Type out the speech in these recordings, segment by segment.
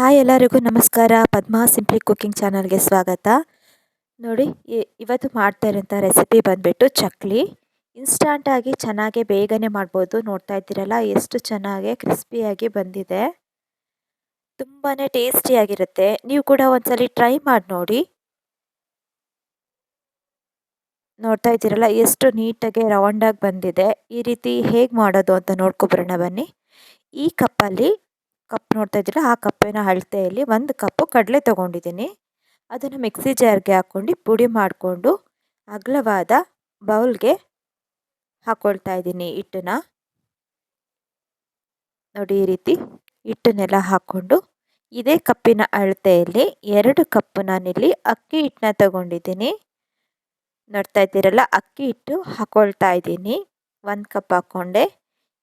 Hi ಎಲ್ಲರಿಗೂ ನಮಸ್ಕಾರ. Padma simply cooking ಚಾನಲ್ಗೆ ಸ್ವಾಗತ. ನೋಡಿ ಇವತ್ತು ಮಾಡ್ತಾ ಇರೋಂಥ ರೆಸಿಪಿ ಬಂದುಬಿಟ್ಟು ಚಕ್ಲಿ. ಇನ್ಸ್ಟಾಂಟಾಗಿ ಚೆನ್ನಾಗೆ ಬೇಗನೆ ಮಾಡ್ಬೋದು. ನೋಡ್ತಾ ಇದ್ದೀರಲ್ಲ, ಎಷ್ಟು ಚೆನ್ನಾಗೆ ಕ್ರಿಸ್ಪಿಯಾಗಿ ಬಂದಿದೆ. ತುಂಬಾ ಟೇಸ್ಟಿಯಾಗಿರುತ್ತೆ ನೀವು ಕೂಡ ಒಂದ್ಸಲಿ ಟ್ರೈ ಮಾಡಿ ನೋಡಿ. ನೋಡ್ತಾ ಇದ್ದೀರಲ್ಲ, ಎಷ್ಟು ನೀಟಾಗಿ ರೌಂಡಾಗಿ ಬಂದಿದೆ. ಈ ರೀತಿ ಹೇಗೆ ಮಾಡೋದು ಅಂತ ನೋಡ್ಕೊಬರೋಣ ಬನ್ನಿ. ಈ ಕಪ್ಪಲ್ಲಿ ಕಪ್ ನೋಡ್ತಾ ಇದ್ದೀರಾ? ಆ ಕಪ್ಪಿನ ಅಳತೆಯಲ್ಲಿ ಒಂದು ಕಪ್ಪು ಕಡಲೆ ತೊಗೊಂಡಿದ್ದೀನಿ. ಅದನ್ನು ಮಿಕ್ಸಿ ಜಾರ್ಗೆ ಹಾಕ್ಕೊಂಡು ಪುಡಿ ಮಾಡಿಕೊಂಡು ಅಗಲವಾದ ಬೌಲ್ಗೆ ಹಾಕ್ಕೊಳ್ತಾ ಇದ್ದೀನಿ ಹಿಟ್ಟನ್ನ. ನೋಡಿ ಈ ರೀತಿ ಹಿಟ್ಟನ್ನೆಲ್ಲ ಹಾಕ್ಕೊಂಡು ಇದೇ ಕಪ್ಪಿನ ಅಳತೆಯಲ್ಲಿ ಎರಡು ಕಪ್ಪು ನಾನಿಲ್ಲಿ ಅಕ್ಕಿ ಹಿಟ್ಟನ್ನ ತಗೊಂಡಿದ್ದೀನಿ. ನೋಡ್ತಾ ಇದ್ದೀರಲ್ಲ, ಅಕ್ಕಿ ಹಿಟ್ಟು ಹಾಕ್ಕೊಳ್ತಾ ಇದ್ದೀನಿ. ಒಂದು ಕಪ್ ಹಾಕ್ಕೊಂಡೆ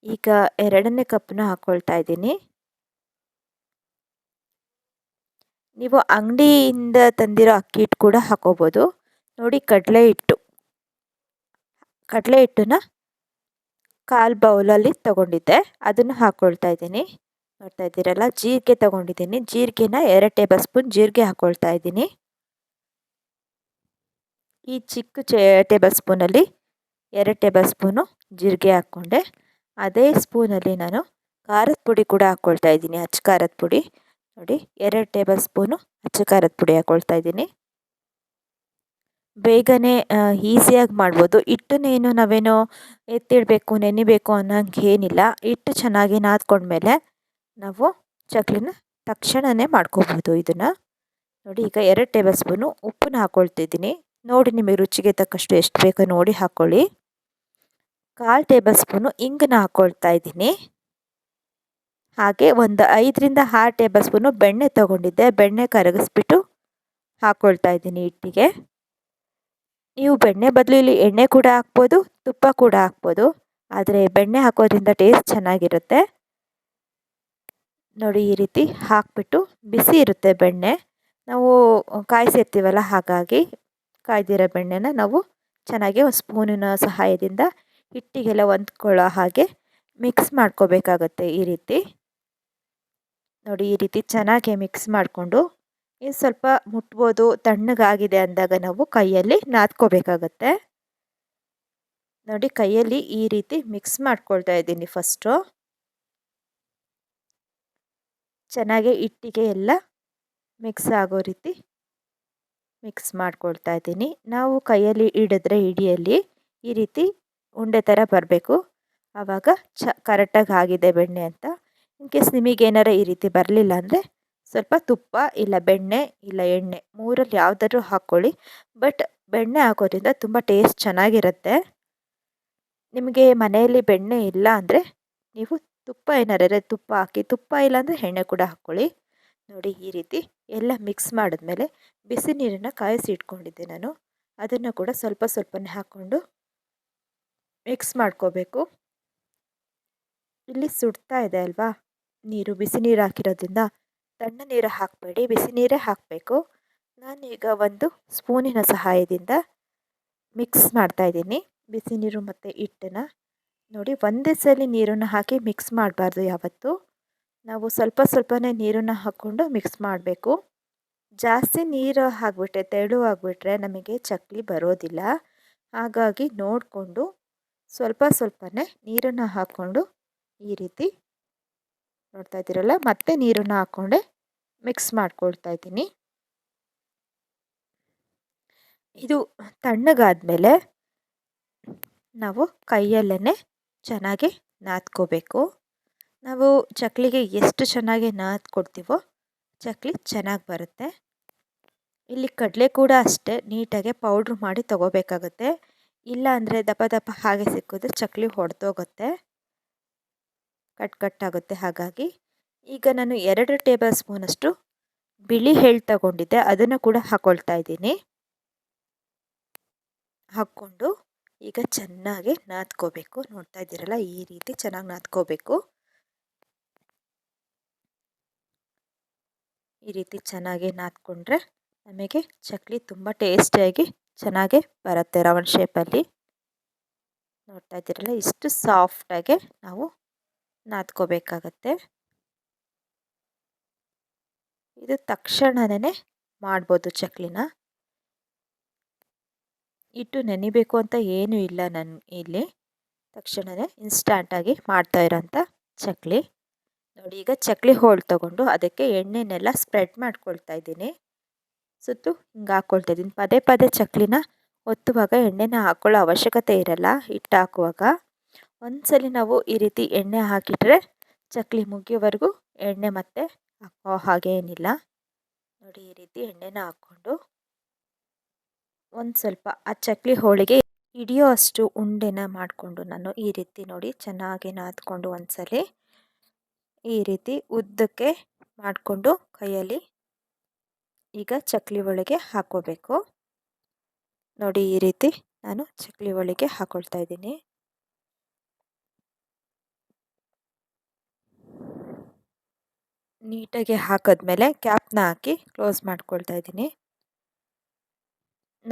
ಈಗ ಎರಡನೇ ಕಪ್ಪನ್ನ ಹಾಕ್ಕೊಳ್ತಾ ಇದ್ದೀನಿ. ನೀವು ಅಂಗಡಿಯಿಂದ ತಂದಿರೋ ಅಕ್ಕಿ ಹಿಟ್ಟು ಕೂಡ ಹಾಕೋಬೋದು. ನೋಡಿ, ಕಡಲೆ ಹಿಟ್ಟು. ಕಡಲೆ ಹಿಟ್ಟನ್ನ ಕಾಲು ಬೌಲಲ್ಲಿ ತೊಗೊಂಡಿದ್ದೆ. ಅದನ್ನು ಹಾಕ್ಕೊಳ್ತಾ ಇದ್ದೀನಿ. ನೋಡ್ತಾ ಇದ್ದೀರಲ್ಲ, ಜೀರಿಗೆ ತೊಗೊಂಡಿದ್ದೀನಿ. ಜೀರಿಗೆನ ಎರಡು ಟೇಬಲ್ ಸ್ಪೂನ್ ಜೀರಿಗೆ ಹಾಕ್ಕೊಳ್ತಾ ಇದ್ದೀನಿ. ಈ ಚಿಕ್ಕ ಚೇ ಟೇಬಲ್ ಸ್ಪೂನಲ್ಲಿ ಎರಡು ಟೇಬಲ್ ಸ್ಪೂನು ಜೀರಿಗೆ ಹಾಕ್ಕೊಂಡೆ. ಅದೇ ಸ್ಪೂನಲ್ಲಿ ನಾನು ಖಾರದ ಪುಡಿ ಕೂಡ ಹಾಕ್ಕೊಳ್ತಾ ಇದ್ದೀನಿ. ಅಚ್ಚ ಖಾರದ ಪುಡಿ. ನೋಡಿ, ಎರಡು ಟೇಬಲ್ ಸ್ಪೂನು ಅಚ್ಚ ಖಾರದ ಪುಡಿ ಹಾಕ್ಕೊಳ್ತಾ ಇದ್ದೀನಿ. ಬೇಗನೆ ಈಸಿಯಾಗಿ ಮಾಡ್ಬೋದು. ಹಿಟ್ಟನ್ನೇನು ನಾವೇನು ಎತ್ತಿಡಬೇಕು, ನೆನಿಬೇಕು ಅನ್ನೋಂಗೆ ಏನಿಲ್ಲ. ಹಿಟ್ಟು ಚೆನ್ನಾಗಿ ನಾದ್ಕೊಂಡ್ಮೇಲೆ ನಾವು ಚಕ್ಲಿನ ತಕ್ಷಣವೇ ಮಾಡ್ಕೋಬೋದು ಇದನ್ನು. ನೋಡಿ, ಈಗ ಎರಡು ಟೇಬಲ್ ಸ್ಪೂನು ಉಪ್ಪನ್ನ ಹಾಕ್ಕೊಳ್ತಿದ್ದೀನಿ ನೋಡಿ, ನಿಮಗೆ ರುಚಿಗೆ ತಕ್ಕಷ್ಟು ಎಷ್ಟು ಬೇಕೋ ನೋಡಿ ಹಾಕ್ಕೊಳ್ಳಿ ಕಾಲು ಟೇಬಲ್ ಸ್ಪೂನು ಇಂಗನ್ನ ಹಾಕ್ಕೊಳ್ತಾ ಇದ್ದೀನಿ. ಹಾಗೆ ಒಂದು ಐದರಿಂದ ಆರು ಟೇಬಲ್ ಸ್ಪೂನು ಬೆಣ್ಣೆ ತೊಗೊಂಡಿದ್ದೆ. ಬೆಣ್ಣೆ ಕರಗಿಸ್ಬಿಟ್ಟು ಹಾಕ್ಕೊಳ್ತಾ ಇದ್ದೀನಿ ಹಿಟ್ಟಿಗೆ. ನೀವು ಬೆಣ್ಣೆ ಬದಲು ಇಲ್ಲಿ ಎಣ್ಣೆ ಕೂಡ ಹಾಕ್ಬೋದು, ತುಪ್ಪ ಕೂಡ ಹಾಕ್ಬೋದು. ಆದರೆ ಬೆಣ್ಣೆ ಹಾಕೋದ್ರಿಂದ ಟೇಸ್ಟ್ ಚೆನ್ನಾಗಿರುತ್ತೆ. ನೋಡಿ ಈ ರೀತಿ ಹಾಕ್ಬಿಟ್ಟು ಬಿಸಿ ಇರುತ್ತೆ ಬೆಣ್ಣೆ. ನಾವು ಕಾಯಿಸಿರ್ತೀವಲ್ಲ ಹಾಗಾಗಿ ಕಾಯ್ದಿರೋ ಬೆಣ್ಣೆನ ನಾವು ಚೆನ್ನಾಗಿ ಒಂದು ಸ್ಪೂನಿನ ಸಹಾಯದಿಂದ ಹಿಟ್ಟಿಗೆಲ್ಲ ಹೊಂದ್ಕೊಳ್ಳೋ ಹಾಗೆ ಮಿಕ್ಸ್ ಮಾಡ್ಕೋಬೇಕಾಗತ್ತೆ ಈ ರೀತಿ. ನೋಡಿ ಈ ರೀತಿ ಚೆನ್ನಾಗಿ ಮಿಕ್ಸ್ ಮಾಡಿಕೊಂಡು, ಇನ್ನು ಸ್ವಲ್ಪ ಮುಟ್ಬೋದು, ತಣ್ಣಗಾಗಿದೆ ಅಂದಾಗ ನಾವು ಕೈಯಲ್ಲಿ ನಾದ್ಕೋಬೇಕಾಗತ್ತೆ. ನೋಡಿ ಕೈಯಲ್ಲಿ ಈ ರೀತಿ ಮಿಕ್ಸ್ ಮಾಡ್ಕೊಳ್ತಾ ಇದ್ದೀನಿ ಫಸ್ಟು ಚೆನ್ನಾಗಿ ಹಿಟ್ಟಿಗೆ ಎಲ್ಲ ಮಿಕ್ಸ್ ಆಗೋ ರೀತಿ ಮಿಕ್ಸ್ ಮಾಡ್ಕೊಳ್ತಾ ಇದ್ದೀನಿ. ನಾವು ಕೈಯಲ್ಲಿ ಹಿಡಿದ್ರೆ ಹಿಡಿಯಲ್ಲಿ ಈ ರೀತಿ ಉಂಡೆ ಥರ ಬರಬೇಕು. ಆವಾಗ ಚ, ಕರೆಕ್ಟಾಗಿ ಆಗಿದೆ ಬೆಣ್ಣೆ ಅಂತ. ಇನ್ ಕೇಸ್ ನಿಮಗೆ ಏನಾರ ಈ ರೀತಿ ಬರಲಿಲ್ಲ ಅಂದರೆ ಸ್ವಲ್ಪ ತುಪ್ಪ ಇಲ್ಲ ಬೆಣ್ಣೆ ಇಲ್ಲ ಎಣ್ಣೆ ಮೂರಲ್ಲಿ ಯಾವುದಾದ್ರೂ ಹಾಕ್ಕೊಳ್ಳಿ ಬಟ್ ಬೆಣ್ಣೆ ಹಾಕೋದ್ರಿಂದ ತುಂಬ ಟೇಸ್ಟ್ ಚೆನ್ನಾಗಿರುತ್ತೆ. ನಿಮಗೆ ಮನೆಯಲ್ಲಿ ಬೆಣ್ಣೆ ಇಲ್ಲ ಅಂದರೆ ನೀವು ತುಪ್ಪ ಏನಾರ ತುಪ್ಪ ಹಾಕಿ, ತುಪ್ಪ ಇಲ್ಲಾಂದರೆ ಎಣ್ಣೆ ಕೂಡ ಹಾಕ್ಕೊಳ್ಳಿ ನೋಡಿ ಈ ರೀತಿ ಎಲ್ಲ ಮಿಕ್ಸ್ ಮಾಡಿದ್ಮೇಲೆ ಬಿಸಿ ನೀರನ್ನು ಕಾಯಿಸಿ ಇಟ್ಕೊಂಡಿದ್ದೆ ನಾನು. ಅದನ್ನು ಕೂಡ ಸ್ವಲ್ಪ ಸ್ವಲ್ಪನೇ ಹಾಕ್ಕೊಂಡು ಮಿಕ್ಸ್ ಮಾಡ್ಕೋಬೇಕು. ಇಲ್ಲಿ ಸುಡ್ತಾ ಇದೆ ಅಲ್ವಾ? ನೀರು ಬಿಸಿ ನೀರು ಹಾಕಿರೋದ್ರಿಂದ ತಣ್ಣ ನೀರು ಹಾಕಬೇಡಿ ಬಿಸಿ ನೀರೇ ಹಾಕಬೇಕು. ನಾನೀಗ ಒಂದು ಸ್ಪೂನಿನ ಸಹಾಯದಿಂದ ಮಿಕ್ಸ್ ಮಾಡ್ತಾಯಿದ್ದೀನಿ ಬಿಸಿ ನೀರು ಮತ್ತು ಹಿಟ್ಟನ್ನು. ನೋಡಿ, ಒಂದೇ ಸಲ ನೀರನ್ನು ಹಾಕಿ ಮಿಕ್ಸ್ ಮಾಡಬಾರ್ದು ಯಾವತ್ತೂ. ನಾವು ಸ್ವಲ್ಪ ಸ್ವಲ್ಪನೇ ನೀರನ್ನು ಹಾಕ್ಕೊಂಡು ಮಿಕ್ಸ್ ಮಾಡಬೇಕು. ಜಾಸ್ತಿ ನೀರು ಹಾಕ್ಬಿಟ್ರೆ, ತೆಳು ಆಗಿಬಿಟ್ರೆ ನಮಗೆ ಚಕ್ಲಿ ಬರೋದಿಲ್ಲ. ಹಾಗಾಗಿ ನೋಡಿಕೊಂಡು ಸ್ವಲ್ಪ ಸ್ವಲ್ಪನೇ ನೀರನ್ನು ಹಾಕ್ಕೊಂಡು ಈ ರೀತಿ ನೋಡ್ತಾ ಇದ್ದೀರಲ್ಲ, ಮತ್ತೆ ನೀರನ್ನು ಹಾಕ್ಕೊಂಡೆ ಮಿಕ್ಸ್ ಮಾಡ್ಕೊಳ್ತಾ ಇದ್ದೀನಿ. ಇದು ತಣ್ಣಗಾದಮೇಲೆ ನಾವು ಕೈಯಲ್ಲೇ ಚೆನ್ನಾಗಿ ನಾದ್ಕೋಬೇಕು. ನಾವು ಚಕ್ಲಿಗೆ ಎಷ್ಟು ಚೆನ್ನಾಗಿ ನಾದ್ಕೊಡ್ತೀವೋ ಚಕ್ಲಿ ಚೆನ್ನಾಗಿ ಬರುತ್ತೆ. ಇಲ್ಲಿ ಕಡಲೆ ಕೂಡ ಅಷ್ಟೇ, ನೀಟಾಗಿ ಪೌಡ್ರ್ ಮಾಡಿ ತಗೋಬೇಕಾಗುತ್ತೆ. ಇಲ್ಲ ಅಂದರೆ ದಪ್ಪ ದಪ್ಪ ಹಾಗೆ ಸಿಕ್ಕಿದ್ರೆ ಚಕ್ಲಿ ಹೊಡೆದೋಗುತ್ತೆ. ಕಟ್ ಕಟ್ಟಾಗುತ್ತೆ ಹಾಗಾಗಿ ಈಗ ನಾನು ಎರಡು ಟೇಬಲ್ ಸ್ಪೂನಷ್ಟು ಬಿಳಿ ಎಳ್ಳು ತಗೊಂಡಿದ್ದೆ. ಅದನ್ನು ಕೂಡ ಹಾಕ್ಕೊಳ್ತಾ ಇದ್ದೀನಿ. ಹಾಕ್ಕೊಂಡು ಈಗ ಚೆನ್ನಾಗಿ ನಾದ್ಕೋಬೇಕು. ನೋಡ್ತಾ ಇದ್ದೀರಲ್ಲ, ಈ ರೀತಿ ಚೆನ್ನಾಗಿ ನಾದ್ಕೋಬೇಕು. ಈ ರೀತಿ ಚೆನ್ನಾಗಿ ನಾದ್ಕೊಂಡ್ರೆ ನಮಗೆ ಚಕ್ಲಿ ತುಂಬ ಟೇಸ್ಟಿಯಾಗಿ ಚೆನ್ನಾಗಿ ಬರುತ್ತೆ ರೌಂಡ್ ಶೇಪಲ್ಲಿ. ನೋಡ್ತಾ ಇದ್ದೀರಲ್ಲ, ಇಷ್ಟು ಸಾಫ್ಟಾಗೆ ನಾವು ನಾದ್ಕೋಬೇಕಾಗತ್ತೆ. ಇದು ತಕ್ಷಣನೇ ಮಾಡ್ಬೋದು ಚಕ್ಲಿನ. ಇಟ್ಟು ನೆನಿಬೇಕು ಅಂತ ಏನೂ ಇಲ್ಲ ನನ್ನ ಇಲ್ಲಿ. ತಕ್ಷಣವೇ ಇನ್ಸ್ಟಾಂಟಾಗಿ ಮಾಡ್ತಾ ಇರೋಂಥ ಚಕ್ಲಿ. ನೋಡಿ, ಈಗ ಚಕ್ಲಿ ಹೋಳು ತಗೊಂಡು ಅದಕ್ಕೆ ಎಣ್ಣೆನೆಲ್ಲ ಸ್ಪ್ರೆಡ್ ಮಾಡ್ಕೊಳ್ತಾ ಇದ್ದೀನಿ. ಸುತ್ತು ಹಿಂಗೆ ಹಾಕ್ಕೊಳ್ತಾ ಇದ್ದೀನಿ. ಪದೇ ಪದೇ ಚಕ್ಲಿನ ಒತ್ತುವಾಗ ಎಣ್ಣೆನ ಹಾಕ್ಕೊಳ್ಳೋ ಅವಶ್ಯಕತೆ ಇರಲ್ಲ. ಹಿಟ್ಟು ಹಾಕುವಾಗ ಒಂದ್ಸಲಿ ನಾವು ಈ ರೀತಿ ಎಣ್ಣೆ ಹಾಕಿಟ್ರೆ ಚಕ್ಲಿ ಮುಗಿಯೋವರೆಗೂ ಎಣ್ಣೆ ಮತ್ತೆ ಹಾಕೋ ಹಾಗೇನಿಲ್ಲ ನೋಡಿ ಈ ರೀತಿ ಎಣ್ಣೆನ ಹಾಕ್ಕೊಂಡು ಒಂದು ಸ್ವಲ್ಪ ಆ ಚಕ್ಲಿ ಹೋಳಿಗೆ ಹಿಡಿಯೋ ಅಷ್ಟು ಉಂಡೆನ ಮಾಡಿಕೊಂಡು ನಾನು ಈ ರೀತಿ ನೋಡಿ ಚೆನ್ನಾಗಿ ನಾದ್ಕೊಂಡು ಒಂದ್ಸಲಿ ಈ ರೀತಿ ಉದ್ದಕ್ಕೆ ಮಾಡಿಕೊಂಡು ಕೈಯಲ್ಲಿ ಈಗ ಚಕ್ಲಿ ಒಳಗೆ ಹಾಕೋಬೇಕು. ನೋಡಿ ಈ ರೀತಿ ನಾನು ಚಕ್ಲಿ ಒಳಗೆ ಹಾಕೊಳ್ತಾ ಇದ್ದೀನಿ. ನೀಟಾಗಿ ಹಾಕಿದ್ಮೇಲೆ ಕ್ಯಾಪ್ನ ಹಾಕಿ ಕ್ಲೋಸ್ ಮಾಡ್ಕೊಳ್ತಾ ಇದ್ದೀನಿ.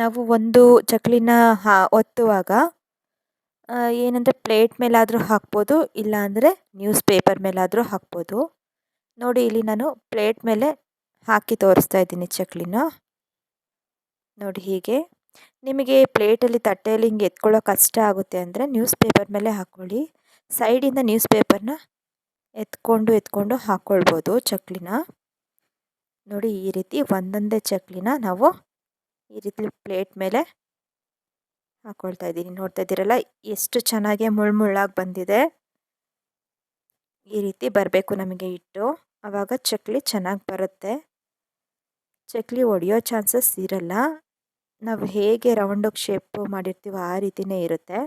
ನಾವು ಒಂದು ಚಕ್ಲಿನ ಹಾ, ಒತ್ತುವಾಗ ಏನಂದರೆ ಪ್ಲೇಟ್ ಮೇಲಾದರೂ ಹಾಕ್ಬೋದು, ಇಲ್ಲಾಂದರೆ ನ್ಯೂಸ್ ಪೇಪರ್ ಮೇಲಾದರೂ ಹಾಕ್ಬೋದು. ನೋಡಿ, ಇಲ್ಲಿ ನಾನು ಪ್ಲೇಟ್ ಮೇಲೆ ಹಾಕಿ ತೋರಿಸ್ತಾ ಇದ್ದೀನಿ ಚಕ್ಲಿನ ನೋಡಿ ಹೀಗೆ. ನಿಮಗೆ ಪ್ಲೇಟಲ್ಲಿ ತಟ್ಟೆಯಲ್ಲಿ ಹಿಂಗೆ ಎತ್ಕೊಳ್ಳೋ ಕಷ್ಟ ಆಗುತ್ತೆ ಅಂದರೆ ನ್ಯೂಸ್ ಪೇಪರ್ ಮೇಲೆ ಹಾಕ್ಕೊಳ್ಳಿ. ಸೈಡಿಂದ ನ್ಯೂಸ್ ಪೇಪರ್ನ ಎತ್ಕೊಂಡು ಎತ್ಕೊಂಡು ಹಾಕ್ಕೊಳ್ಬೋದು ಚಕ್ಲಿನ. ನೋಡಿ ಈ ರೀತಿ ಒಂದೊಂದೇ ಚಕ್ಲಿನ ನಾವು ಈ ರೀತಿ ಪ್ಲೇಟ್ ಮೇಲೆ ಹಾಕ್ಕೊಳ್ತಾ ಇದ್ದೀನಿ. ನೋಡ್ತಾ ಇದ್ದೀರಲ್ಲ, ಎಷ್ಟು ಚೆನ್ನಾಗಿ ಮುಳ್ಳುಮುಳ್ಳಾಗಿ ಬಂದಿದೆ. ಈ ರೀತಿ ಬರಬೇಕು ನಮಗೆ ಇಟ್ಟು ಆವಾಗ ಚಕ್ಲಿ ಚೆನ್ನಾಗಿ ಬರುತ್ತೆ. ಚಕ್ಲಿ ಒಡೆಯೋ ಚಾನ್ಸಸ್ ಇರಲ್ಲ. ನಾವು ಹೇಗೆ ರೌಂಡಗೆ ಶೇಪ್ ಮಾಡಿರ್ತೀವೋ ಆ ರೀತಿಯೇ ಇರುತ್ತೆ.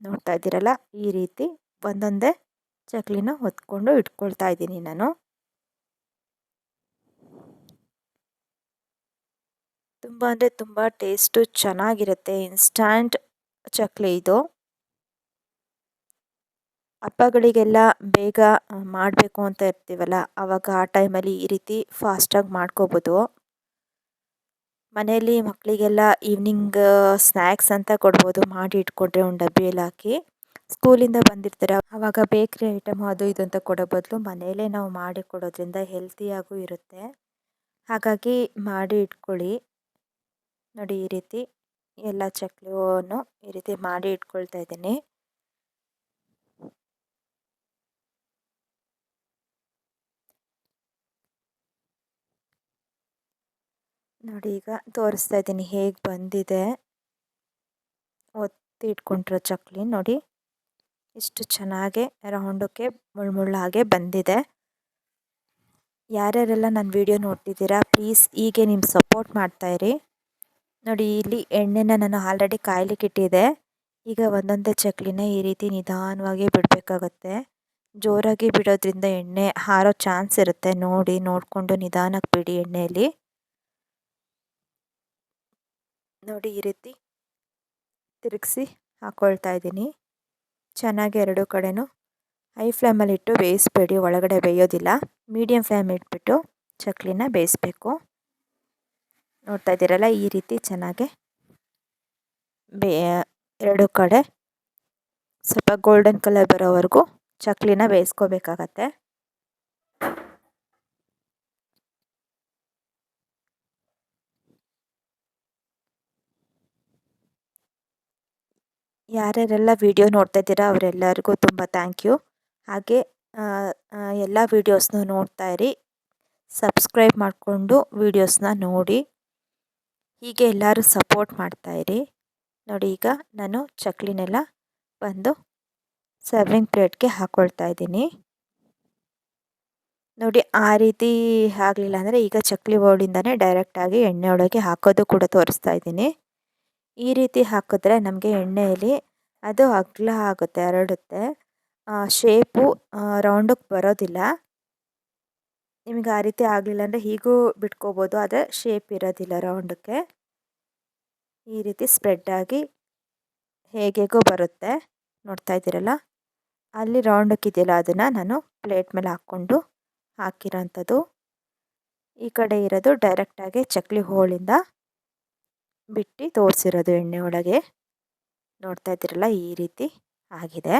ನೋಡ್ತಾ ಇದ್ದೀರಲ್ಲ? ಈ ರೀತಿ ಒಂದೊಂದೇ ಚಕ್ಲಿನ ಹೊತ್ಕೊಂಡು ಇಟ್ಕೊಳ್ತಾ ಇದ್ದೀನಿ ನಾನು. ತುಂಬ ಅಂದರೆ ತುಂಬ ಟೇಸ್ಟು ಚೆನ್ನಾಗಿರುತ್ತೆ. ಇನ್ಸ್ಟ್ಯಾಂಟ್ ಚಕ್ಲಿ ಇದು. ಹಬ್ಬಗಳಿಗೆಲ್ಲ ಬೇಗ ಮಾಡಬೇಕು ಅಂತ ಇರ್ತೀವಲ್ಲ ಆವಾಗ ಆ ಟೈಮಲ್ಲಿ ಈ ರೀತಿ ಫಾಸ್ಟಾಗಿ ಮಾಡ್ಕೋಬೋದು. ಮನೆಯಲ್ಲಿ ಮಕ್ಕಳಿಗೆಲ್ಲ ಈವ್ನಿಂಗ್ ಸ್ನ್ಯಾಕ್ಸ್ ಅಂತ ಕೊಡ್ಬೋದು. ಮಾಡಿ ಇಟ್ಕೊಂಡ್ರೆ ಒಂದು ಡಬ್ಬಿಯಲ್ಲಿ ಹಾಕಿ ಸ್ಕೂಲಿಂದ ಬಂದಿರ್ತಾರೆ. ಆವಾಗ ಬೇಕ್ರಿ ಐಟಮ್ ಅದು ಇದು ಅಂತ ಕೊಡೋ ಬದಲು ಮನೆಯಲ್ಲೇ ನಾವು ಮಾಡಿ ಕೊಡೋದ್ರಿಂದ ಹೆಲ್ತಿಯಾಗೂ ಇರುತ್ತೆ. ಹಾಗಾಗಿ ಮಾಡಿ ಇಟ್ಕೊಳ್ಳಿ. ನೋಡಿ ಈ ರೀತಿ ಎಲ್ಲ ಚಕ್ಲಿಯನ್ನು ಈ ರೀತಿ ಮಾಡಿ ಇಟ್ಕೊಳ್ತಾ ಇದ್ದೀನಿ. ನೋಡಿ ಈಗ ತೋರಿಸ್ತಾ ಇದ್ದೀನಿ ಹೇಗೆ ಬಂದಿದೆ. ಒತ್ತಿ ಇಟ್ಕೊಂಡಿರೋ ಚಕ್ಲಿ ನೋಡಿ. ಇಷ್ಟು ಚೆನ್ನಾಗೆ ರೌಂಡಕ್ಕೆ ಮುಳ್ಳುಮುಳ್ಳಾಗೆ ಬಂದಿದೆ. ಯಾರ್ಯಾರೆಲ್ಲ ನನ್ನ ವಿಡಿಯೋ ನೋಡ್ತಿದ್ದೀರಾ, ಪ್ಲೀಸ್ ಹೀಗೆ ನಿಮ್ಮ ಸಪೋರ್ಟ್ ಮಾಡ್ತಾಯಿರಿ ನೋಡಿ, ಇಲ್ಲಿ ಎಣ್ಣೆನ ನಾನು ಆಲ್ರೆಡಿ ಕಾಯ್ಲಿಕ್ಕೆ ಇಟ್ಟಿದೆ ಈಗ ಒಂದೊಂದೇ ಚಕ್ಲಿನ ಈ ರೀತಿ ನಿಧಾನವಾಗಿ ಬಿಡಬೇಕಾಗತ್ತೆ. ಜೋರಾಗಿ ಬಿಡೋದ್ರಿಂದ ಎಣ್ಣೆ ಹಾರೋ ಚಾನ್ಸ್ ಇರುತ್ತೆ. ನೋಡಿ, ನೋಡಿಕೊಂಡು ನಿಧಾನಕ್ಕೆ ಬಿಡಿ ಎಣ್ಣೆಯಲ್ಲಿ. ನೋಡಿ ಈ ರೀತಿ ತಿರುಗಿಸಿ ಹಾಕ್ಕೊಳ್ತಾ ಇದ್ದೀನಿ. ಚೆನ್ನಾಗಿ ಎರಡು ಕಡೆನೂ ಹೈ ಫ್ಲೇಮಲ್ಲಿ ಇಟ್ಟು ಬೇಯಿಸ್ಬೇಡಿ, ಒಳಗಡೆ ಬೇಯೋದಿಲ್ಲ. ಮೀಡಿಯಮ್ ಫ್ಲೇಮ್ ಇಟ್ಬಿಟ್ಟು ಚಕ್ಲಿನ ಬೇಯಿಸ್ಬೇಕು. ನೋಡ್ತಾ ಇದ್ದೀರಲ್ಲ, ಈ ರೀತಿ ಚೆನ್ನಾಗಿ ಬೇ, ಎರಡು ಕಡೆ ಸ್ವಲ್ಪ ಗೋಲ್ಡನ್ ಕಲರ್ ಬರೋವರೆಗೂ ಚಕ್ಲಿನ ಬೇಯಿಸ್ಕೋಬೇಕಾಗತ್ತೆ. ಯಾರ್ಯಾರೆಲ್ಲ ವಿಡಿಯೋ ನೋಡ್ತಾ ಇದ್ದೀರಾ ಅವರೆಲ್ಲರಿಗೂ ತುಂಬ ಥ್ಯಾಂಕ್ ಯು ಹಾಗೆ ಎಲ್ಲ ವೀಡಿಯೋಸ್ನೂ ನೋಡ್ತಾ ಇರಿ. ಸಬ್ಸ್ಕ್ರೈಬ್ ಮಾಡಿಕೊಂಡು ವೀಡಿಯೋಸ್ನ ನೋಡಿ. ಹೀಗೆ ಎಲ್ಲರೂ ಸಪೋರ್ಟ್ ಮಾಡ್ತಾಯಿರಿ ನೋಡಿ ಈಗ ನಾನು ಚಕ್ಲಿನೆಲ್ಲ ಬಂದು ಸರ್ವಿಂಗ್ ಪ್ಲೇಟ್ಗೆ ಹಾಕ್ಕೊಳ್ತಾ ಇದ್ದೀನಿ. ನೋಡಿ ಆ ರೀತಿ ಆಗಲಿಲ್ಲ ಅಂದರೆ ಈಗ ಚಕ್ಲಿ ಬೋರ್ಡಿಂದನೇ ಡೈರೆಕ್ಟಾಗಿ ಎಣ್ಣೆ ಒಳಗೆ ಹಾಕೋದು ಕೂಡ ತೋರಿಸ್ತಾ ಇದ್ದೀನಿ. ಈ ರೀತಿ ಹಾಕಿದ್ರೆ ನಮಗೆ ಎಣ್ಣೆಯಲ್ಲಿ ಅದು ಅಗಲ ಆಗುತ್ತೆ, ಹರಡುತ್ತೆ. ಶೇಪು ರೌಂಡಕ್ಕೆ ಬರೋದಿಲ್ಲ. ನಿಮಗೆ ಆ ರೀತಿ ಆಗಲಿಲ್ಲ ಅಂದರೆ ಹೀಗೂ ಬಿಟ್ಕೋಬೋದು, ಆದರೆ ಶೇಪ್ ಇರೋದಿಲ್ಲ ರೌಂಡಕ್ಕೆ ಈ ರೀತಿ ಸ್ಪ್ರೆಡ್ ಆಗಿ ಹೇಗೆಗೋ ಬರುತ್ತೆ. ನೋಡ್ತಾ ಇದ್ದೀರಲ್ಲ? ಅಲ್ಲಿ ಇದೆಯಲ್ಲ, ಅದನ್ನು ನಾನು ಪ್ಲೇಟ್ ಮೇಲೆ ಹಾಕ್ಕೊಂಡು ಹಾಕಿರೋಂಥದ್ದು. ಈ ಕಡೆ ಇರೋದು ಡೈರೆಕ್ಟಾಗಿ ಚಕ್ಲಿ ಹೋಳಿಂದ ಬಿಟ್ಟು ತೋರಿಸಿರೋದು ಎಣ್ಣೆ ಒಳಗೆ. ನೋಡ್ತಾ ಇದ್ದೀರಲ್ಲ, ಈ ರೀತಿ ಆಗಿದೆ.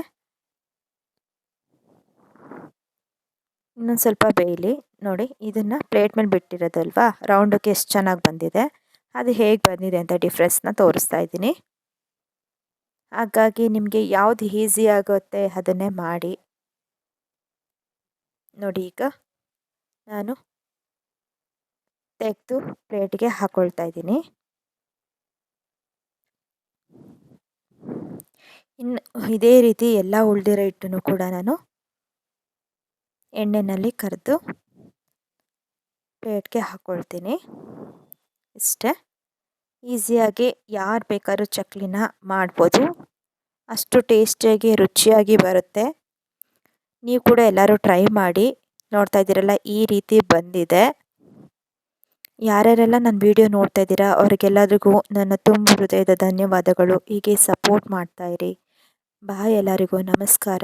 ಇನ್ನೊಂದು ಸ್ವಲ್ಪ ಬೇಯಲಿ. ನೋಡಿ, ಇದನ್ನು ಪ್ಲೇಟ್ ಮೇಲೆ ಬಿಟ್ಟಿರೋದಲ್ವಾ ರೌಂಡಕ್ಕೆ ಎಷ್ಟು ಚೆನ್ನಾಗಿ ಬಂದಿದೆ. ಅದು ಹೇಗೆ ಬಂದಿದೆ ಅಂತ ಡಿಫ್ರೆನ್ಸ್ನ ತೋರಿಸ್ತಾ ಇದ್ದೀನಿ. ಹಾಗಾಗಿ ನಿಮಗೆ ಯಾವುದು ಈಸಿ ಆಗುತ್ತೆ ಅದನ್ನೇ ಮಾಡಿ. ನೋಡಿ ಈಗ ನಾನು ತೆಗೆದು ಪ್ಲೇಟ್ಗೆ ಹಾಕ್ಕೊಳ್ತಾ ಇದ್ದೀನಿ. ಇನ್ನು ಇದೇ ರೀತಿ ಎಲ್ಲ ಉಳಿದಿರೋ ಹಿಟ್ಟನ್ನು ಕೂಡ ನಾನು ಎಣ್ಣೆಯಲ್ಲಿ ಕರೆದು ಪ್ಲೇಟ್ಗೆ ಹಾಕ್ಕೊಳ್ತೀನಿ ಇಷ್ಟೇ. ಈಸಿಯಾಗಿ ಯಾರು ಬೇಕಾದ್ರೂ ಚಕ್ಲಿನ ಮಾಡ್ಬೋದು. ಅಷ್ಟು ಟೇಸ್ಟಿಯಾಗಿ, ರುಚಿಯಾಗಿ ಬರುತ್ತೆ. ನೀವು ಕೂಡ ಎಲ್ಲರೂ ಟ್ರೈ ಮಾಡಿ. ನೋಡ್ತಾ ಇದ್ದೀರಲ್ಲ, ಈ ರೀತಿ ಬಂದಿದೆ. ಯಾರ್ಯಾರೆಲ್ಲ ನನ್ನ ವಿಡಿಯೋ ನೋಡ್ತಾ ಇದ್ದೀರಾ ಅವ್ರಿಗೆಲ್ಲರಿಗೂ ನನ್ನ ತುಂಬ ಹೃದಯದ ಧನ್ಯವಾದಗಳು. ಹೀಗೆ ಸಪೋರ್ಟ್ ಮಾಡ್ತಾಯಿರಿ ಬಾಯ್ ಎಲ್ಲರಿಗೂ ನಮಸ್ಕಾರ.